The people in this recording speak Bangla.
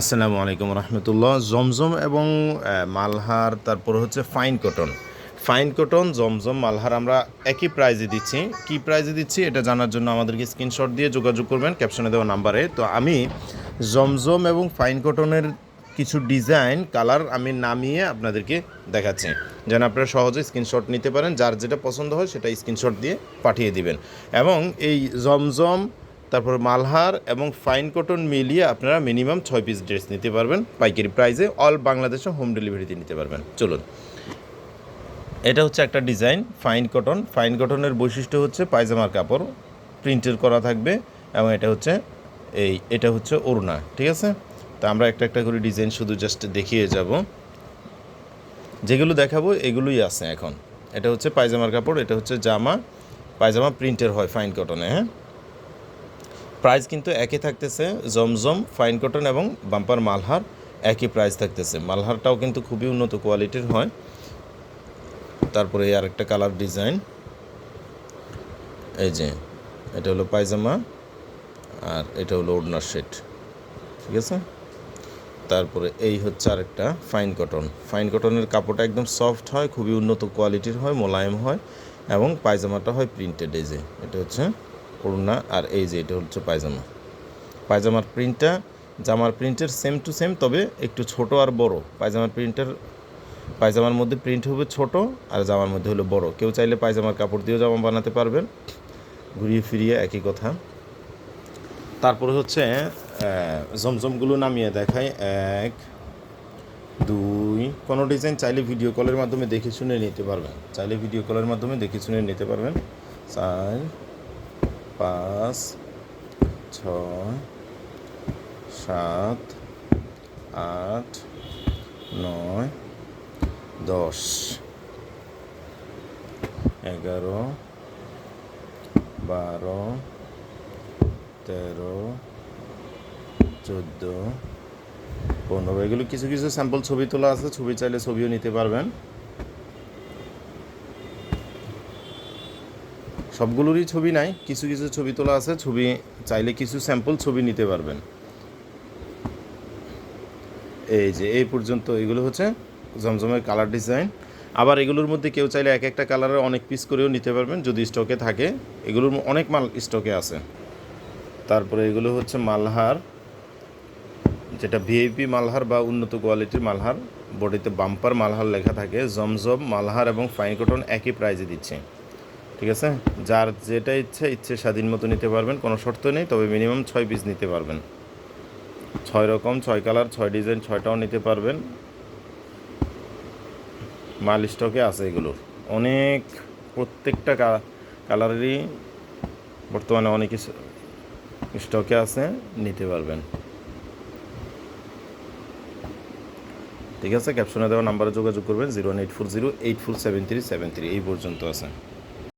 আসসালামু আলাইকুম রহমতুল্লাহ। জমজম এবং মালহার, তারপর হচ্ছে fine cotton. Fine cotton, Zamzam, Malhar আমরা একই প্রাইজে দিচ্ছি। কি প্রাইজে দিচ্ছি এটা জানার জন্য আমাদেরকে স্ক্রিনশট দিয়ে যোগাযোগ করবেন ক্যাপশনে দেওয়া নাম্বারে তো আমি জমজম এবং ফাইন কটনের কিছু ডিজাইন কালার আমি নামিয়ে আপনাদেরকে দেখাচ্ছি। যেন আপনারা সহজে স্ক্রিনশট নিতে পারেন। যার যেটা পছন্দ হয় সেটা স্ক্রিনশট দিয়ে পাঠিয়ে দিবেন। এবং এই জমজম তারপর মালহার এবং ফাইন কটন মিলিয়ে আপনারা মিনিমাম ছয় পিস ড্রেস নিতে পারবেন। পাইকারি প্রাইসে অল বাংলাদেশে হোম ডেলিভারিতে নিতে পারবেন। চলুন। এটা হচ্ছে একটা ডিজাইন, ফাইন কটন। ফাইন কটনের বৈশিষ্ট্য হচ্ছে পায়জামার কাপড়, প্রিন্টের করা থাকবে এবং এটা হচ্ছে এই, এটা হচ্ছে ওড়না, ঠিক আছে? তো আমরা একটা একটা করে ডিজাইন শুধু জাস্ট দেখিয়ে যাব। যেগুলো দেখাবো, এগুলোই আছে এখন। এটা হচ্ছে পায়জামার কাপড়, এটা হচ্ছে জামা। পায়জামা প্রিন্টের হয় ফাইন কটনে হ্যাঁ? প্রাইস কিন্তু একই থাকতেছে, জমজম ফাইন কটন এবং বাম্পার মালহার একই প্রাইস থাকতেছে। মালহারটাও কিন্তু খুবই উন্নত কোয়ালিটির হয়। তারপরে এই আরেকটা কালার ডিজাইন এই যে, এটা হলো পায়জামা আর এটা হলো ওড়নার সেট ঠিক আছে? তারপরে এই হচ্ছে আরেকটা ফাইন কটন ফাইন কটনের কাপড়টা একদম সফট হয়, খুবই উন্নত কোয়ালিটির হয়, মোলায়েম হয় এবং পায়জামাটা হয় প্রিন্টেড এই যে, এটা হচ্ছে ওড়না আর এই যে এটা হচ্ছে পায়জামা। পায়জামার প্রিন্টটা জামার প্রিন্টের সেম টু সেম তবে একটু ছোট আর বড়। পায়জামার প্রিন্টের পায়জামার মধ্যে প্রিন্ট হবে ছোট আর জামার মধ্যে হলো বড়। কেউ চাইলে পায়জামার কাপড় দিয়েও জামা বানাতে পারবেন। ঘুরিয়ে ফিরিয়ে একই কথা। তারপরে হচ্ছে জমজমগুলো নামিয়ে দেখাই। এক, দুই, কোনো ডিজাইন চাইলে ভিডিও কলের মাধ্যমে দেখে শুনে নিতে পারবেন। চাইলে ভিডিও কলের মাধ্যমে দেখে শুনে নিতে পারবেন। চার পাঁচ, ছয়, সাত, আট, নয়, দশ। এগারো, বারো, তেরো, চোদ্দ, পনেরো। এগুলো কিছু কিছু স্যাম্পল ছবি তোলা আছে, ছবি চাইলে ছবিও নিতে পারবেন। সবগুলোরই ছবি নাই, কিছু কিছু ছবি তোলা আছে, ছবি চাইলে কিছু স্যাম্পল ছবি নিতে পারবেন। এই যে, এই পর্যন্ত এগুলো হচ্ছে জমজমের কালার ডিজাইন আবার এগুলোর মধ্যে কেউ চাইলে এক একটা কালারের অনেক পিস করেও নিতে পারবেন, যদি স্টকে থাকে। এগুলোর অনেক মাল স্টকে আছে। তারপরে এগুলো হচ্ছে মালহার, যেটা ভিআইপি মালহার বা উন্নত কোয়ালিটির মালহার। বডিতে বাম্পার মালহার লেখা থাকে। জমজম, মালহার এবং ফাইন কটন একই প্রাইজে দিচ্ছে। ঠিক আছে? যার যেটা ইচ্ছে ইচ্ছে স্বাধীন মতো নিতে পারবেন, কোনো শর্ত নেই, তবে মিনিমাম ছয় পিস নিতে পারবেন। ছয় রকম, ছয় কালার ছয় ডিজাইন ছয়টাও নিতে পারবেন। মাল স্টকে আছে এগুলোর অনেক, প্রত্যেকটা কালারেরই বর্তমানে অনেক স্টকে আছে, নিতে পারবেন। ঠিক আছে? ক্যাপশনে দেওয়া নাম্বারে যোগাযোগ করবেন zero one eight four zero eight four seven three seven three এই পর্যন্ত আছে।